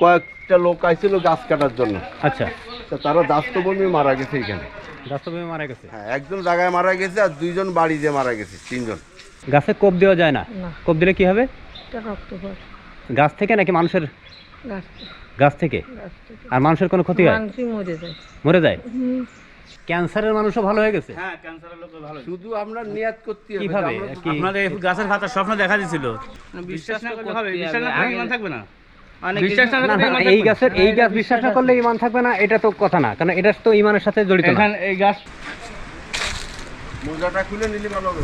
কয়েকটা লোক আইছিল গাছ কাটার জন্য। আচ্ছা। তা তারা দাস্তবর্মী মারা গেছে এখানে। গাছটা মারা গেছে? হ্যাঁ একজন জায়গায় মারা গেছে আর দুইজন বাড়িতে মারা গেছে তিনজন। গাছে কোপ দেওয়া যায় না। কোপ দিলে কি হবে? এটা রক্ত পড়ে। গাছ থেকে নাকি মানুষের গাছ গাছ থেকে? আর মানুষের কোনো ক্ষতি হয়? মরে যায়। মরে যায়? ক্যান্সারের মানুষও ভালো হয়ে গেছে? হ্যাঁ ক্যান্সারের লোক ভালো। শুধু আমরা নিয়াত করতে কীভাবে? আপনাদের গাছের পাতার স্বপ্ন দেখা দিছিল। বিশ্বাস না করলে হবে। বিশ্বাস না থাকবে না। বিশ্বাস না না, করলে না, ইমান এই গাছের এই গাছ বিশ্বাস না করলে ইমান থাকবে না এটা তো কথা না। কারণ এটা তো ইমানের সাথে জড়িত এখানে এই গাছ মোজাটা খুলে নিলে ভালো হবে।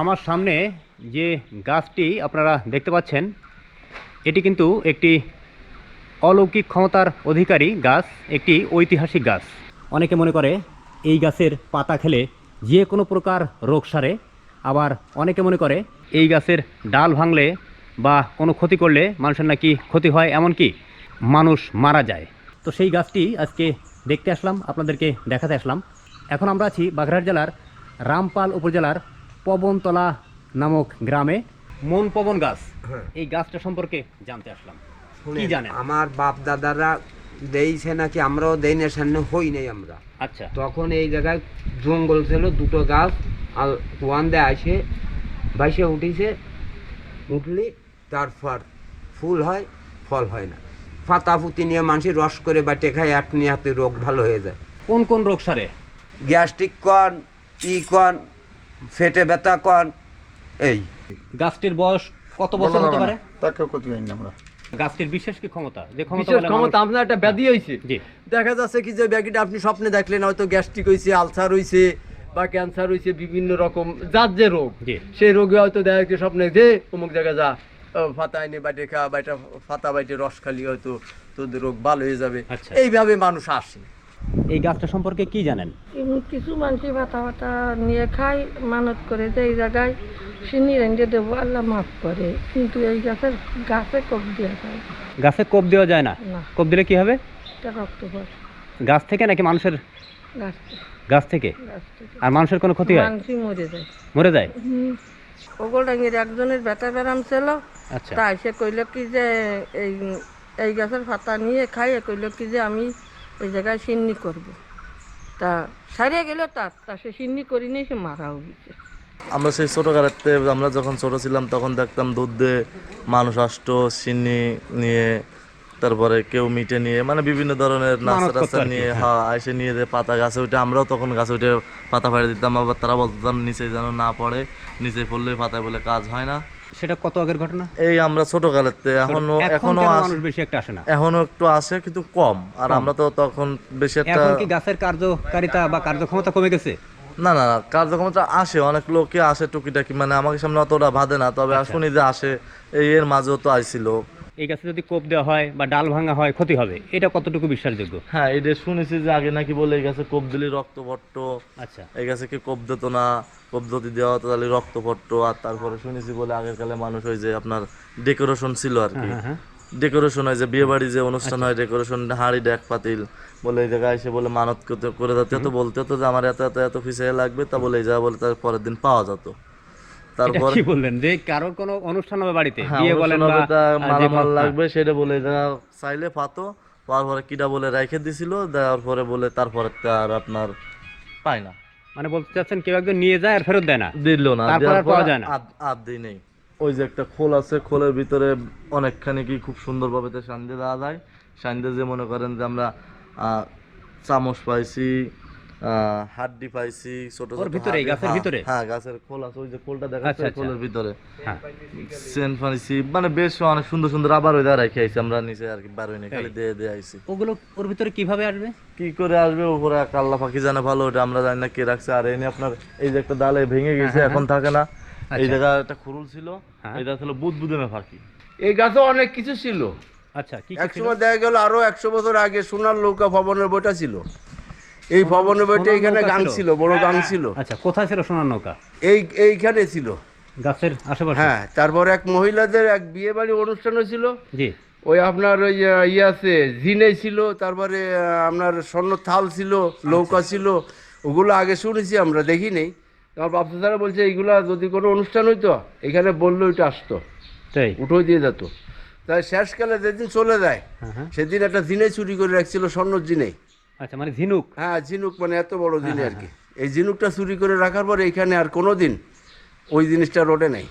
আমার সামনে যে গাছটি আপনারা দেখতে পাচ্ছেন এটি কিন্তু একটি অলৌকিক ক্ষমতার অধিকারী গাছ একটি ঐতিহাসিক গাছ। অনেকে মনে করে এই গাছের পাতা খেলে যে কোনো প্রকার রোগ সারে আবার অনেকে মনে করে এই গাছের ডাল ভাঙলে বা কোনো ক্ষতি করলে মানুষের নাকি ক্ষতি হয় এমনকি মানুষ মারা যায়। তো সেই গাছটি আজকে দেখতে আসলাম আপনাদেরকে দেখাতে আসলাম। এখন আমরা আছি বাগড়াট জেলার রামপাল উপজেলার পবনতলা নামক গ্রামে। মন পবন গাছ এই গাছটা সম্পর্কে জানতে আসলাম। কি জানেন? আমার বাপ দাদারা দেইছে নাকি আমরাও দেইনের সামনে হই নাই আমরা। আচ্ছা। তখন এই জায়গায় জঙ্গল ছিল দুটো গাছ আর ওয়ান দে আসে বাইসে উঠিছে উঠলি তারপর ফুল হয় ফল হয় না। পাতা পুঁতি নিয়ে মানুষের রস করে বাটে খায় নিয়ে হাতে রোগ ভালো হয়ে যায়। কোন কোন রোগ সারে? গ্যাস্ট্রিক কন ই কন ফেটে ব্যথা কন এই। গাছটির বয়স কত বছর হতে পারে তাকে কত জানি না আমরা? গাছটির বিশেষ কি ক্ষমতা? যে ক্ষমতা বিশেষ ক্ষমতা আপনার একটা ব্যাধি হয়েছে দেখা যাচ্ছে কি যে ব্যাগিটা আপনি স্বপ্নে দেখলেন হয়তো গ্যাস্ট্রিক হয়েছে আলসার হয়েছে বা ক্যান্সার হয়েছে বিভিন্ন রকম যার যে রোগ সেই রোগে হয়তো দেখা যাচ্ছে স্বপ্নে যে অমুক জায়গায় যা ফাতা এনে বাইটে খা বাইটা ফাতা বাইটে রস খালি হয়তো তোদের রোগ ভালো হয়ে যাবে। আচ্ছা। এইভাবে মানুষ আসে। এই গাছটা সম্পর্কে কি জানেন? কিছু মানুষ ভাতা ভাতা নিয়ে খায় মানত করে যে এই জায়গায়। সিনি রেঞ্জে দেবো আল্লাহ মাফ করে। কিন্তু এই গাছের গাছে কপ দিয়ে যায় গাছে কোপ দেওয়া যায় না? কোপ দিলে কি হবে? রক্ত গাছ থেকে নাকি মানুষের গাছ থেকে। গাছ থেকে? আর মানুষের কোনো ক্ষতি হয়? মরে যায়। মরে যায়? ওগোলডাঙ্গির একজনের ব্যথা ব্যারাম ছিল। আচ্ছা। তাই সে কইল কি যে এই এই গাছের পাতা নিয়ে খাইয়ে কইল কি যে আমি এই জায়গায় সিন্নি করব। তা সারিয়ে গেল তার তা সে সিন্নি করি নিয়ে সে মারাও গেছে আমরা সেই ছোটোকালেতে আমরা যখন ছোট ছিলাম, তখন দেখতাম দুধ দিয়ে মানুষ আসতো, সিন্নি নিয়ে তারপরে কেউ মিটে নিয়ে মানে বিভিন্ন ধরনের কি, নিয়ে হ্যাঁ। হ্যাঁ এসে নিয়ে যে পাতা গাছে উঠে আমরাও তখন গাছে উঠে পাতা ফাড়ে দিতাম আবার তারা বলতাম নিচে যেন না পড়ে নিচে পড়লে পাতায় বলে কাজ হয় না। সেটা কত আগের ঘটনা? এই আমরা ছোটোকালেতে এখনও এখনও মানুষ বেশি একটা আসে না? এখনও একটু আসে কিন্তু কম। আর আমরা তো তখন বেশি একটা এখন কি গাছের কার্যকারিতা বা কার্যক্ষমতা কমে গেছে? না না কার্যক্রমটা আসে অনেক লোকই আসে টুকিটাকি মানে আমাকে সামনে অতটা বাঁধে না তবে আচ্ছা। শুনি যে আসে এই এর মাঝেও তো আইছিল। এই গাছে যদি কোপ দেওয়া হয় বা ডাল ভাঙা হয় ক্ষতি হবে। এটা কতটুকু বিশ্বাসযোগ্য? হ্যাঁ এটা শুনেছি যে আগে নাকি বলে এই গাছে কোপ দিলে রক্ত পড়ত। আচ্ছা। এই গাছে কি কোপ দিত না কোপ যদি দেওয়া হতো তাহলে রক্ত পড়তো। আর তারপরে শুনেছি বলে আগের কালে মানুষ ওই যে আপনার ডেকোরেশন ছিল আর কি। হ্যাঁ হ্যাঁ ডেকোরেশন হয় যে বিয়ে বাড়ি যে অনুষ্ঠান আচ্ছা। হয় ডেকোরেশন হাঁড়ি ডেক পাতিল বলে এই জায়গায় এসে বলে মানত করতে করে হতো বলতে হতো যে আমার এত এত এত ফিসে লাগবে তা বলে এই জায়গা বলে তার পরের দিন পাওয়া যেত। তারপর কি বললেন? যে কারোর কোনো অনুষ্ঠান হবে বাড়িতে হ্যাঁ, বিয়ে বলেন বা মালামাল লাগবে সেটা বলে চাইলে পাতো কিটা বলে রেখে দিছিল দেওয়ার পরে বলে তারপরে আর আপনার পায় না। মানে বলতে চাচ্ছেন কেউ একজন নিয়ে যায় আর ফেরত দেয় না? দিল না তারপর আর পাওয়া যায় না। আদ- আদ দিই নেই। ওই যে একটা খোল আছে খোলের ভিতরে অনেকখানি কি খুব সুন্দরভাবে তো সান্দে দেওয়া যায়। সান্দে যে মনে করেন যে আমরা আহ, চামচ পাইছি হাড্ডি পাইছি ছোট ছোট হাড্ডি- গাছের হ্যাঁ, ভিতরে? হ্যাঁ গাছের খোল আছে ওই যে খোলটা দেখা আচ্ছা, যাচ্ছে আচ্ছা। খোলের ভিতরে। হ্যাঁ। পাইছি মানে বেশ অনেক সুন্দর সুন্দর আবার ওই রেখে আইছি আমরা নিচে আর কি বার হইনি খালি দিয়ে দিয়ে আইছি। ওগুলো ওর ভিতরে কীভাবে আসবে? কি করে আসবে? উপরে এক আল্লাহ পাখি জানে ভালো ওটা আমরা জানি না কে রাখছে। আর এনে আপনার এই যে একটা ডালে ভেঙে গেছে এখন থাকে না। এই জায়গা একটা খুরুল ছিল হ্যাঁ। এটা ছিল বুধ বুধেমে ফাঁকি। এই গাছে অনেক কিছু ছিল। আচ্ছা এক সময় দেখা গেল আরও একশো বছর আগে সোনার নৌকা ভবনের বইটা ছিল। এই ভবনের বইটা এখানে নৌকা গাং ছিল? বড় গাং ছিল। আচ্ছা কোথায় ছিল সোনার নৌকা? এই এইখানে ছিল। গাছের আশেপাশে? হ্যাঁ তারপর এক মহিলাদের এক বিয়ে বাড়ি অনুষ্ঠান হয়েছিল। জি। ওই আপনার ওই ইয়ে আছে জিনে ছিল তারপরে আপনার স্বর্ণ থাল ছিল নৌকা ছিল ওগুলো আগে শুনেছি আমরা দেখি নেই। আমার বাপসারা বলছে এইগুলা যদি কোনো অনুষ্ঠান হইতো এখানে বলল ওইটা আসতো। তাই? উঠোই দিয়ে যেত তাই শেষকালে যেদিন চলে যায় হ্যাঁ হ্যাঁ। সেদিন একটা জিনে চুরি করে রাখছিল স্বর্ণ জিনে। আচ্ছা মানে ঝিনুক? হ্যাঁ ঝিনুক মানে এত বড় জিনে আর কি। এই ঝিনুকটা চুরি করে রাখার পরে এখানে আর কোনো দিন ওই জিনিসটা রোডে নেই।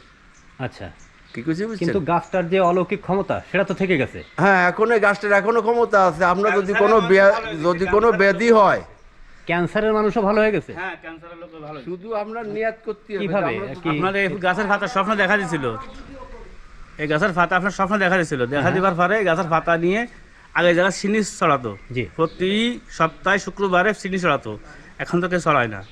আচ্ছা। কি কিছু কিন্তু গাছটার যে অলৌকিক ক্ষমতা সেটা তো থেকে গেছে। হ্যাঁ এখন এই গাছটার এখনও ক্ষমতা আছে। আপনার যদি কোনো যদি কোনো ব্যাধি হয়। ক্যান্সারের মানুষও ভালো হয়ে গেছে? হ্যাঁ ক্যান্সারের লোক ভালো শুধু আপনার নিয়াত করতে হবে। কীভাবে? আমরা- কি আপনার এই গাছের পাতা স্বপ্ন দেখা দিয়েছিল এই গাছের পাতা আপনার স্বপ্ন দেখা দিয়েছিল দেখা দিবার পরে গাছের পাতা নিয়ে আগে যারা সিনি ছড়াতো জি। প্রতি সপ্তাহে শুক্রবারে চিনি ছড়াতো এখন তো কেউ ছড়ায় না।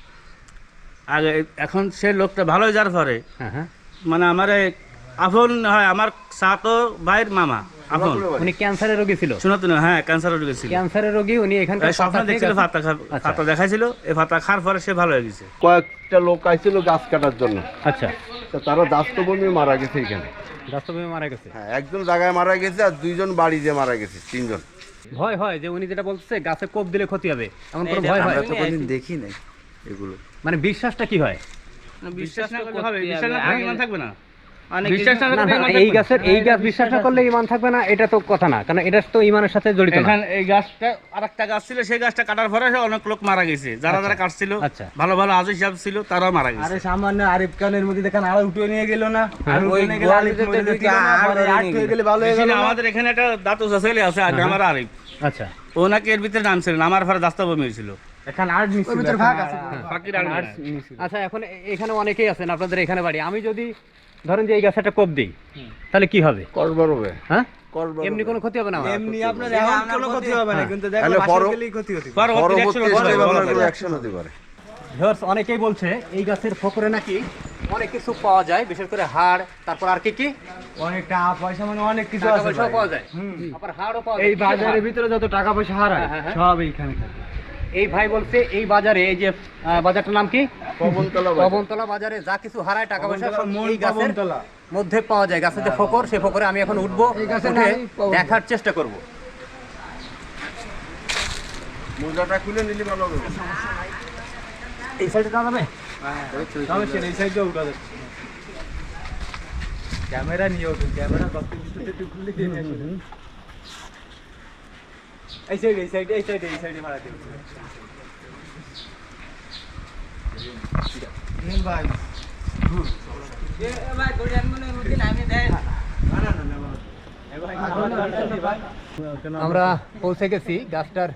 আগে এখন সে লোকটা ভালো যাওয়ার পরে হ্যাঁ হ্যাঁ। মানে আমার আফন আপন হয় আমার সাতো ভাইয়ের মামা আপন। উনি ক্যান্সারের রোগী ছিল? শুনতো না হ্যাঁ ক্যান্সার রোগী ছিল। ক্যান্সারের রোগী উনি এখানকার এই স্বপ্ন দেখছিল। পাতা খা- আচ্ছা। পাতা দেখাইছিল এই পাতা খাওয়ার পরে সে ভালো হয়ে গেছে। কয়েকটা লোক আইছিল গাছ কাটার জন্য। আচ্ছা। তা তারা দাস্তবমি মারা গেছে এখানে। রাষ্ট্রপতি মারা গেছে? হ্যাঁ একজন জায়গায় মারা গেছে আর দুইজন বাড়িতে মারা গেছে তিনজন। ভয় হয় যে উনি যেটা বলছে গাছে কোপ দিলে ক্ষতি হবে এমন কোনো ভয় হয়? দেখি নাই এগুলো। মানে বিশ্বাসটা কি হয়? বিশ্বাস না করলে হবে বিশ্বাস না থাকবে না। বিশ্বাস না না করলে না ইমান এই গাছের এই গাছ বিশ্বাস না করলে ইমান থাকবে না এটা তো কথা না। কারণ এটা তো ইমানের সাথে জড়িত এখানে এই গাছটা আর একটা গাছ ছিল সেই গাছটা কাটার পরে অনেক লোক মারা গেছে। যারা যারা কাটছিল। ভালো ভালো আজ হিসাব ছিল তারাও মারা গেছে। আরে সামান্য আরিফ খানের মধ্যে দেখেন আরও উঠে নিয়ে গেল না। আর ওই ওই গোয়ালিতে ঢুকে আর আট হয়ে গেলে ভালো হয়ে গেল আমাদের এখানে একটা দাঁত ছেলে আছে আমার আরিফ। আচ্ছা। ও নাকি এর ভিতরে নাম ছিল আমার পরে দাস্তা বমি হয়েছিল। আচ্ছা এখন এখানে অনেকেই আছেন আপনাদের এখানে বাড়ি। আমি যদি ধরেন যে এই গাছে একটা কোপ দিই তাহলে কি হবে? করবার হবে। হ্যাঁ? এমনি কোনো ক্ষতি হবে না এমনি আপনার এখন কোনো ক্ষতি হবে না কিন্তু দেখো তাহলে বাসায় পরো- গেলেই ক্ষতি হতে পারে। পরবর্তী পরবর্তী action হবে, স্টেপে বলা আপনার যাবে। কোনো অ্যাকশন হতে পারে। Viewers, অনেকেই বলছে এই গাছের ফকরে নাকি অনেক কিছু পাওয়া যায় বিশেষ করে হাড় তারপর আর কি কি? অনেক টাকা পয়সা মানে অনেক কিছু আছে পাওয়া যায়। আবার হাড়ও পাওয়া যায়। এই বাজারের হাড়? ভিতরে যত টাকা পয়সা হারায় হ্যাঁ, হ্যাঁ। সব এইখানে থাকে। এই ভাই বলছে এই বাজারে এই যে বাজারটার নাম কি? পবনতলা বাজার। বাজারে যা কিছু হারায় টাকা পয়সা সব এই গাছের। মধ্যে পাওয়া যায় গাছের যে ফকর সেই ফকরে আমি এখন উঠবো উঠে দেখার চেষ্টা করব। মোজাটা খুলে নিলে ভালো হবে। এই সাইডে যাবে নেই, এই সাইডে উঠা যাচ্ছে। ক্যামেরা নিয়ে ক্যামেরা খুলে দিয়ে। এই সাইড এই সাইড এই সাইড এই সাইডে মারা দিন ভাই আমরা পৌঁছে গেছি গাছটার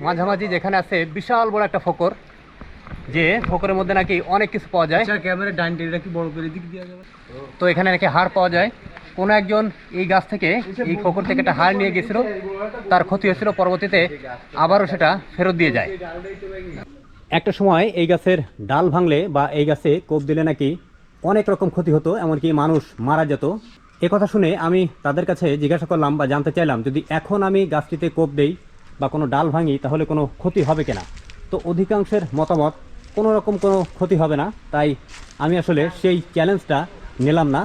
মাঝামাঝি যেখানে আছে বিশাল বড় একটা ফকর। যে ফকরের মধ্যে নাকি অনেক কিছু পাওয়া যায়। আচ্ছা ক্যামেরা ডান কি বড় করে দিক দিয়ে যাবে। তো এখানে নাকি হাড় পাওয়া যায়। কোনো একজন এই গাছ থেকে এই ফকর থেকে একটা হাড় নিয়ে গেছিল তার ক্ষতি হয়েছিল পরবর্তীতে আবারও সেটা ফেরত দিয়ে যায়। একটা সময় এই গাছের ডাল ভাঙলে বা এই গাছে কোপ দিলে নাকি অনেক রকম ক্ষতি হতো এমনকি মানুষ মারা যেত। এ কথা শুনে আমি তাদের কাছে জিজ্ঞাসা করলাম বা জানতে চাইলাম যদি এখন আমি গাছটিতে কোপ দেই বা কোনো ডাল ভাঙি তাহলে কোনো ক্ষতি হবে কিনা? তো অধিকাংশের মতামত কোনো রকম কোনো ক্ষতি হবে না। তাই আমি আসলে সেই চ্যালেঞ্জটা নিলাম না।